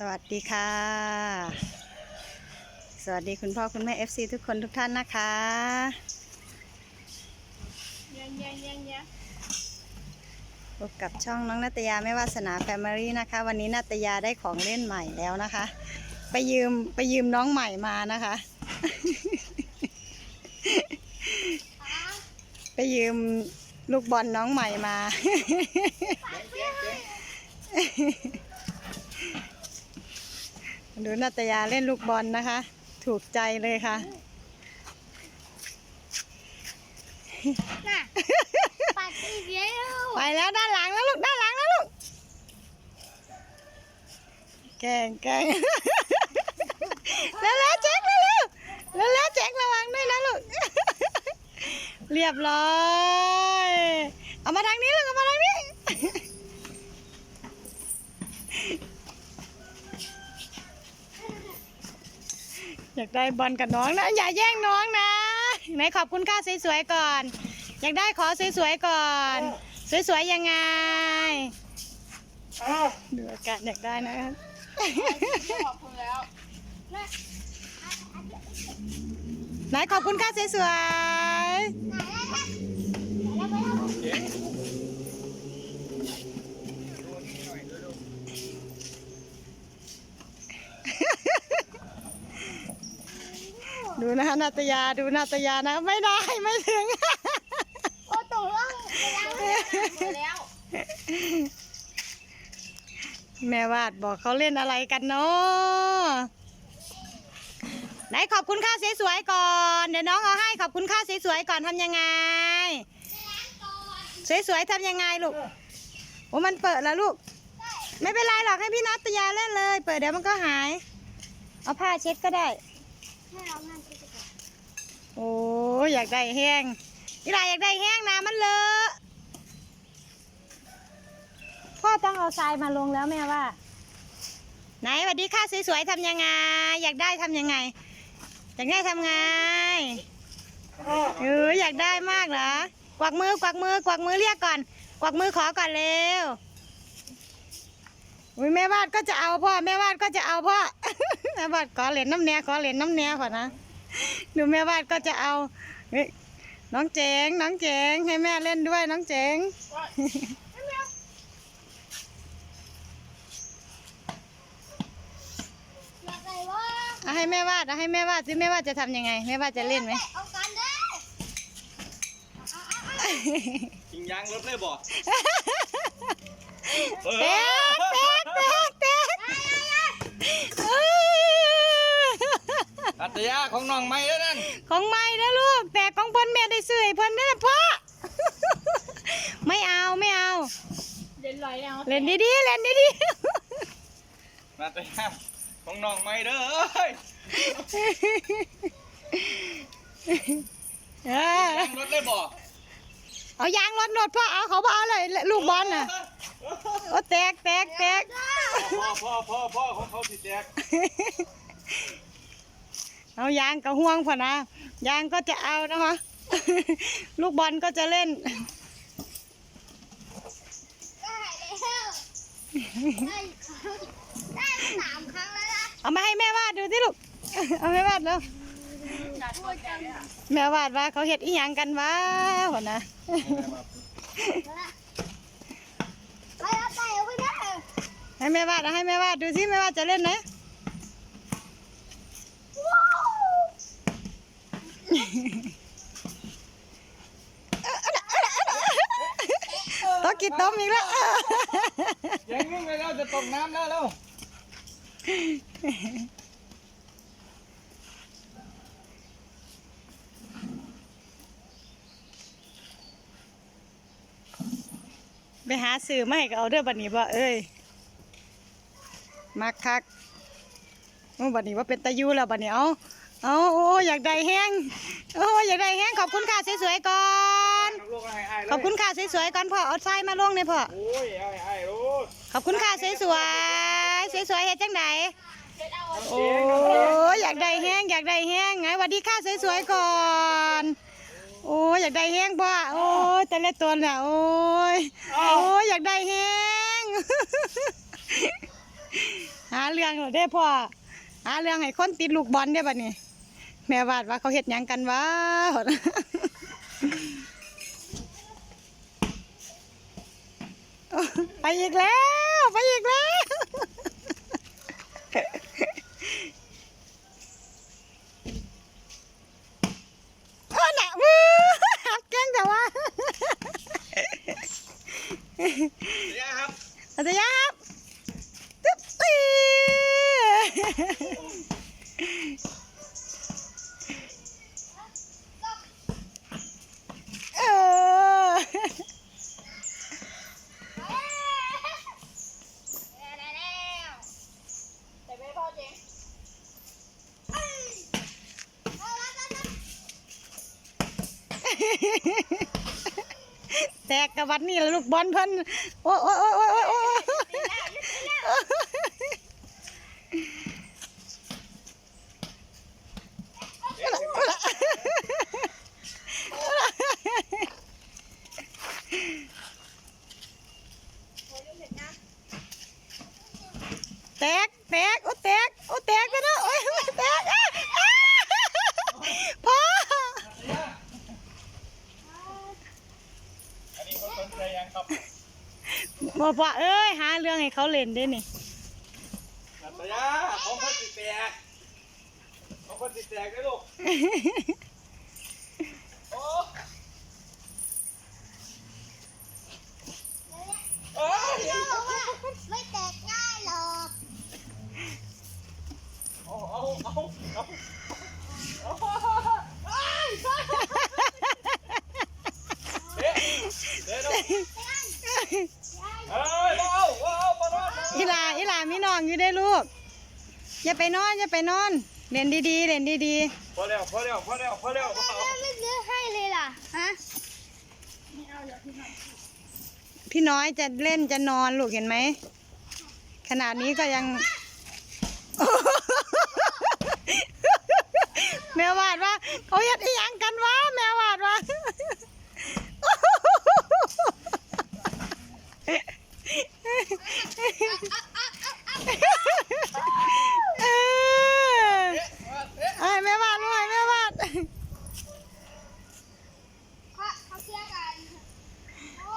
สวัสดีค่ะ สวัสดีคุณพ่อคุณแม่ FC ทุกคนทุกท่านนะคะยังยังยังยังพบกับช่องน้องนัตยาไม่วาสนาแฟมิลี่นะคะ วันนี้นัตยาได้ของเล่นใหม่แล้วนะคะ ไปยืมไปยืมน้องใหม่มานะคะ ไปยืมลูกบอลน้องใหม่มา ดูนัตยาเล่นลูกบอลนะคะ ถูกใจเลยค่ะ น่ะปัดอีกแล้วไปแล้วด้านหลังแล้วลูกด้านหลังแล้วลูก แกงแกงแล้วแล้วๆแจ็คแล้วแล้วแล้วแล้วๆแจ็คระวังด้วยนะลูก เรียบร้อย เอามาทางนี้ลูกเอามาทางนี้ อยากได้บอลกับน้องนะอย่าแย่งน้องนะไหนขอบคุณค่าสวยๆก่อน อยากได้ขอสวยๆก่อน สวยๆยังไงดูอาการอยากได้นะคะขอบคุณแล้วไหนขอบคุณค่าสวยๆ ดูนะคะนาตยาดูนาตยานะ ไม่ได้ไม่ถึง โอ้ตกล่องไปแล้วหมดแล้ว แม่วาดบอกเขาเล่นอะไรกันเนาะไหนขอบคุณค่าสวยๆก่อน เดี๋ยวน้องเอาให้ขอบคุณค่าสวยๆก่อนทำยังไง สวยๆทำยังไงลูกโอ้มันเปิดแล้วลูก ไม่เป็นไรหรอกให้พี่นัตยาเล่นเลย เปิดเดี๋ยวมันก็หาย เอาผ้าเช็ดก็ได้ ให้เรางานที่จะ โอ้อยากได้แห้งอีหลาอยากได้แห้งนะมันเลอะพ่อต้องเอาทรายมาลงแล้วแม่ว่า ไหนสวัสดีค่ะสวยๆทำยังไง อยากได้ทำยังไง อยากได้ทำไงเอออยากได้มากเหรอกวักมือกวักมือกวักมือเรียกก่อน กวักมือขอก่อนเร็วอุ้ยแม่วาดก็จะเอาพ่อแม่วาดก็จะเอาพ่อแม่วาดขอเหรียญน้ำแหน่ขอเหรียญน้ำแหน่ก่อนนะ ดูแม่วาดก็จะเอาเฮ้ยน้องเจ๋งน้องเจ๋งให้แม่เล่นด้วยน้องเจ๋งอยากได้ว่าเอาให้แม่วาดเอาให้แม่วาดสิแม่วาดจะทำยังไงแม่วาดจะเล่นไหมเอากันเด้อยิงยางรถเลยบ่แตกแตกแตกแตก อัตยาของน้องไม่แล้วนั่นของไม่นะลูก แต่ของเพิ่นแม่ได้ซื้อให้เพิ่นนั่นนะพ่อไม่เอาไม่เอาเดินลอยแล้วเล่นดีๆเล่นดีอัตยาของน้องไม่เด้อเอ้ยๆเออยางรถเลยบ่เอายางรถรถพ่อเอาเขาบ่เอาเลยลูกบอลน่ะโอ้แตกแตกแตกพ่อพ่อพ่อพ่อของเขาสิแจก เอายางกับห่วงพ่อนะ ยางก็จะเอานะคะ ลูกบอลก็จะเล่นเอามาให้แม่วาดดูสิลูก เอาแม่วาดแล้วแม่วาดว่าเขาเห็ดอีหยังกันวะพ่อนะเอาไปเอาไปได้ให้แม่วาดให้แม่วาดดูสิแม่วาดจะเล่นไหม ว้าว ต้องกินต้มอีกแล้วยังนิ่งไปแล้วจะตกน้ำแล้วแล้วไปหาซื้อมาให้ก็เอาเด้อบัดนี้บ่เอ้ยมักคักโอ้บัดนี้ว่าเป็นตะยูแล้วบัดนี้เอา เอาโอ้อยากได้แห้งโอ้อยากได้แห้งขอบคุณค่ะสวยๆก่อนลูกให้ไอ้เลยขอบคุณค่ะสวยๆก่อนพ่อเอาทรายมาลงเนี่ยพ่อ โอ้ยไอ้ไอ้ลูกขอบคุณค่ะสวยๆสวยๆเฮ็ดจังไดโอ้ยอยากได้แห้งอยากได้แห้งไงสวัสดีค่ะสวยๆก่อน โอ้ยอยากได้แห้งบ่โอ้ยแต่ละตัวน่ะโอ้ยโอ้ยอยากได้แห้ง หาเรื่องเหรอได้พ่อหาเรื่องให้คนติดลูกบอลได้บัดนี้ แม่วาดว่าเขาเฮ็ดหยังกันวะไปอีกแล้ว ไปอีกแล้วเออน่ะวู้หักเก่งแต่ว่าเนี่ยครับอาจารย์ครับตึ๊บตีเออ แต่ไม่พอเจ๊เอาละละละ แตกกับวัดนี่แหละลูกบอลเพิ่นโอ้โอ้โอ้โอ้โอ้แตกแตกโอ้แตกโอ้แตกไปแล้วโอ้ยแตกอะอะพ่อ อันนี้เขาสนใจยังครั บบ่พ่อเอ้ยหาเรื่องให้เขาเล่นเด้นี่นัตยาของคนติดแตกของคนติดแตกได้ลูกโอ้เอ้ย พี่บอกว่าไม่แตกง่ายหรอก เอาเอาเอาเอาเอ๊ะเดี๋ยวเดี๋ยวเอ้ยเอาเอาเอามาโน่น อีหลาอีหลามีน้ องอยู่ได้อลูก อย่าไปนอนอย่าไปนอน เล่นดีๆเล่นดีพอแล้วพอแล้วพอแล้วพอแล้วเอาแล้วไม่ซื้อให้เลยล่ะ ฮะ ๆ พี่น้อยจะเล่นจะนอนลูกเห็นไหม ขนาดนี้ก็ยัง แม่วาดว่าเขาเฮ็ดอีหยังกันวะแม่วาดว่า เออไอ้แม่วาดลูกไอ้แม่วาด เขาเขาเชื่อกันโอ้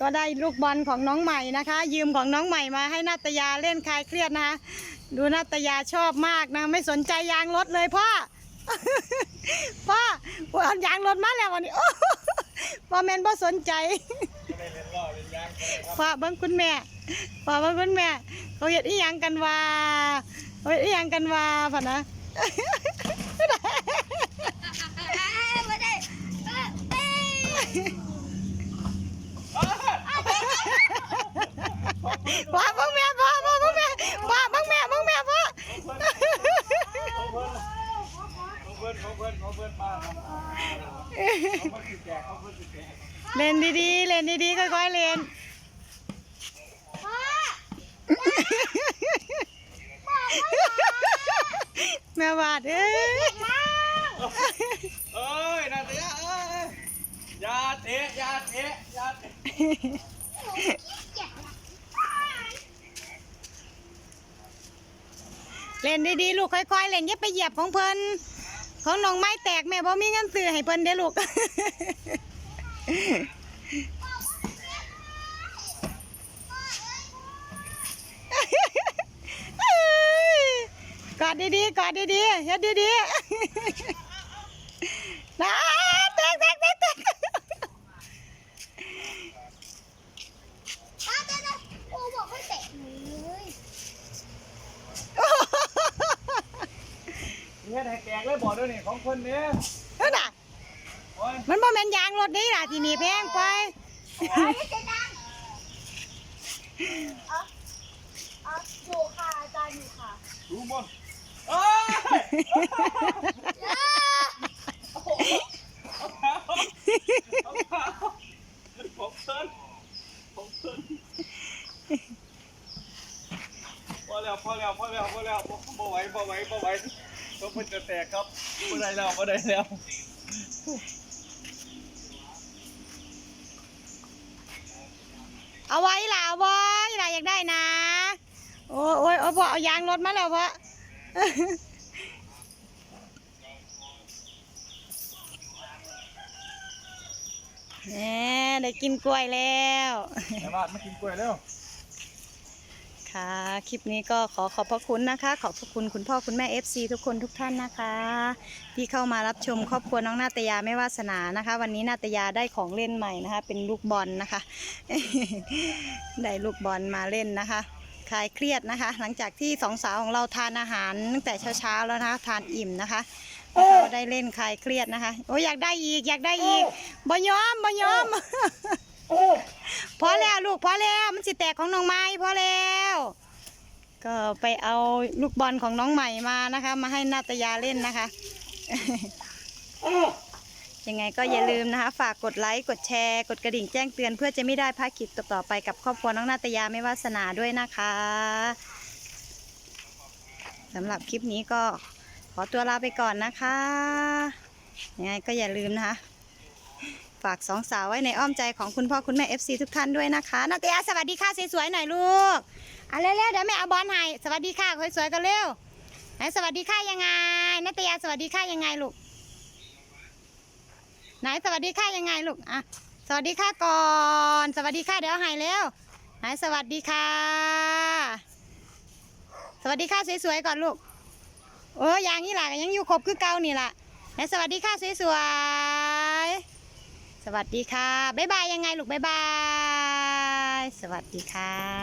ก็ได้ลูกบอลของน้องใหม่นะคะ ยืมของน้องใหม่มาให้นาตยาเล่นคลายเครียดนะคะดูนาตยาชอบมากนะ ไม่สนใจยางรถเลยพ่อพ่อเอายางรถมาแล้ววันนี้โอ้พ่อแมนพ่สนใจไม่เล่นล้อเล่นยางพ่อเบิ้งคุณแม่พ่อเบิ้งคุณแม่เขาเห็ดอีหยังกันว่าเขาเห็ดอีหยังกันว่าพ่อนะไม่ได้ เอ้ยเอ้ยพ่อเบิ้งแม่พ่อพ่อเบิ้งแม่พ่อเบิ้งแม่บิ้งแม่พ่อของเพื่อนของเพื่อพ่อนมาครับของเพื่อนดแตกของเพื่อนติดแตกเล่นดีๆเล่นดีๆค่อยๆเล่นแม่วาดเอ้ยเอ้ยนาตยเอ้ยอยาเตะอยาเตะอยาเตะ เล่นดีๆลูกค่อยๆเล่นอย่าไปเหยียบของเพิ่นของน้องไม้แตกแม่บ่มีเงินซื้อให้เพิ่นเด้อลูกกอดดีๆกอดดีๆเฮ็ดดีๆนะแตกแตกแตกแตก ป้าเต้นโอ้บอกให้เตะหนูเลย เนี่ยแตกเลยบอก ด้วยนี่ของคนเนี้ยนั่นน่ะ โอ้ยมันบ่แม่นยางรถนี่ล่ะที่นี่แพงไปไม่ใช่ดังอ๋ออ๋ออยู่ค่ะอาจารย์อยู่ค่ะดูหมดเอ้ยเอาขาเอาขาผมเพิ่นผมเพิ่นพอแล้วพอแล้วพอแล้วพอแล้วบ่บ่ไหวบ่ไหวบ่ไหว ก็เพิ่นจะแตกครับบ่ได้แล้วบ่ได้แล้วเอาไว้ล่ะเอาไว้ล่ะอยากได้น้ำโอ้ยโอ้ยโอ้ยพ่อเอายางรถมาแล้วพ่อแหมได้กินกล้วยแล้วแม่บ้านมากินกล้วยเร็ว ค่ะคลิปนี้ก็ขอขอบพระคุณนะคะ ขอบพระคุณคุณพ่อคุณแม่ FC ทุกคนทุกท่านนะคะ ที่เข้ามารับชมครอบครัวน้องนาตยาไม่วาสนานะคะ วันนี้นาตยาได้ของเล่นใหม่นะคะ เป็นลูกบอลนะคะ ได้ลูกบอลมาเล่นนะคะคลายเครียดนะคะ หลังจากที่สองสาวของเราทานอาหารตั้งแต่เช้าๆแล้วนะคะทานอิ่มนะคะแล้วก็ได้เล่นคลายเครียดนะคะ โอ้ยอยากได้อีกอยากได้อีกบ่ยอมบ่ยอม พอแล้วลูกพอแล้วมันสิแตกของน้องไม้พอแล้ว ก็ไปเอาลูกบอลของน้องใหม่มานะคะ มาให้นาตยาเล่นนะคะ ยังไงก็อย่าลืมนะคะ ฝากกดไลค์กดแชร์ กดกระดิ่งแจ้งเตือน เพื่อจะไม่ได้พลาดคลิปต่อๆไปกับครอบครัวน้องนาตยาไม่วาสนาด้วยนะคะสำหรับคลิปนี้ก็ขอตัวลาไปก่อนนะคะ ยังไงก็อย่าลืมนะคะ ฝากสองสาวไว้ในอ้อมใจของคุณพ่อคุณแม่ FC ทุกท่านด้วยนะคะนาตยสวัสดีค่ะสวยๆหน่อยลูกอะเร็วๆเดี๋ยวแม่เอาบอลให้สวัสดีค่ะสวยๆกันเร็วไหนสวัสดีค่ะยังไงนาตยสวัสดีค่ะยังไงลูกไหนสวัสดีค่ะยังไงลูกอะสวัสดีค่ะก่อน สวัสดีค่ะเดี๋ยวใหายแล้วไหนสวัสดีค่ะ สวัสดีค่ะสวยๆก่อนลูกโอ้ยอย่างนี้ล่ะยังอยู่ครบคือเก่านี่ล่ะไหนสวัสดีค่ะสวยๆ วัสดีค่ะ บ๊ายบายยังไงลูกบ๊ายบาย สวัสดีค่ะ